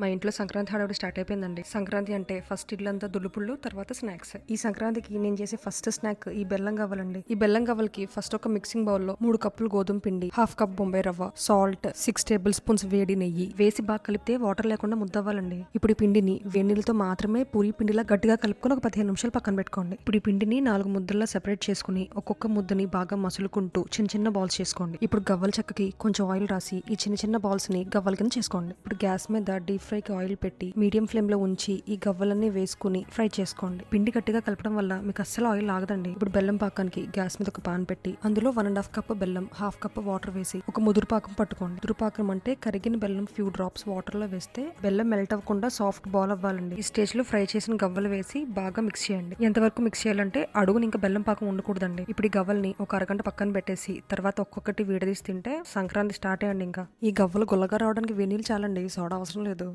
మా ఇంట్లో సంక్రాంతి హడావుడి స్టార్ట్ అయిపోయిందండి. సంక్రాంతి అంటే ఫస్ట్ ఇల్లంతా దులుపుళ్ళు తర్వాత స్నాక్స్. ఈ సంక్రాంతికి నేను చేసే ఫస్ట్ స్నాక్ ఈ బెల్లం కావాలండి ఈ బెల్లం గవ్వలకి ఫస్ట్ ఒక మిక్సింగ్ బౌల్లో మూడు కప్పులు గోధుమ పిండి హాఫ్ కప్ బొంబాయి రవ్వ సాల్ట్ సిక్స్ టేబుల్ స్పూన్స్ వేడి నెయ్యి వేసి బాగా కలిపితే వాటర్ లేకుండా ముద్దవ్వాలండి. ఇప్పుడు ఈ పిండిని వేణిలతో మాత్రమే పూరి పిండిలా గట్టిగా కలుపుకొని ఒక పదిహేను నిమిషాలు పక్కన పెట్టుకోండి. ఇప్పుడు ఈ పిండిని నాలుగు ముద్దల్లో సెపరేట్ చేసుకుని ఒక్కొక్క ముద్దని బాగా మసులుకుంటూ చిన్న చిన్న బాల్స్ చేసుకోండి. ఇప్పుడు గవ్వల చెక్కకి కొంచెం ఆయిల్ రాసి ఈ చిన్న చిన్న బాల్స్ని గవ్వల కింద చేసుకోండి. ఇప్పుడు గ్యాస్ మీద డీప్ ఫ్రై కి ఆయిల్ పెట్టి మీడియం ఫ్లేమ్లో ఉంచి ఈ గవ్వలన్నీ వేసుకుని ఫ్రై చేసుకోండి. పిండి గట్టిగా కలపడం వల్ల మీకు అస్సలు ఆయిల్ ఆగదండి. ఇప్పుడు బెల్లం పాకానికి గ్యాస్ మీద ఒక పాన్ పెట్టి అందులో వన్ అండ్ హాఫ్ కప్ బెల్లం హాఫ్ కప్ వాటర్ వేసి ఒక ముదురుపాకం పట్టుకోండి. ముదురుపాకం అంటే కరిగిన బెల్లం ఫ్యూ డ్రాప్స్ వాటర్లో వేస్తే బెల్లం మెల్ట్ అవ్వకుండా సాఫ్ట్ బాల్ అవ్వాలండి. ఈ స్టేజ్లో ఫ్రై చేసిన గవ్వలు వేసి బాగా మిక్స్ చేయండి. ఎంతవరకు మిక్స్ చేయాలంటే అడుగుని ఇంకా బెల్లం పాకం ఉండకూడదండి. ఇప్పుడు ఈ గవ్వల్ని ఒక అరగంట పక్కన పెట్టేసి తర్వాత ఒక్కొక్కటి వీడదీసి తింటే సంక్రాంతి స్టార్ట్ అయ్యండి ఇంకా. ఈ గవ్వలు గుల్లగా రావడానికి వెనీళ్ళు చాలండి. సోడా అవసరం లేదు.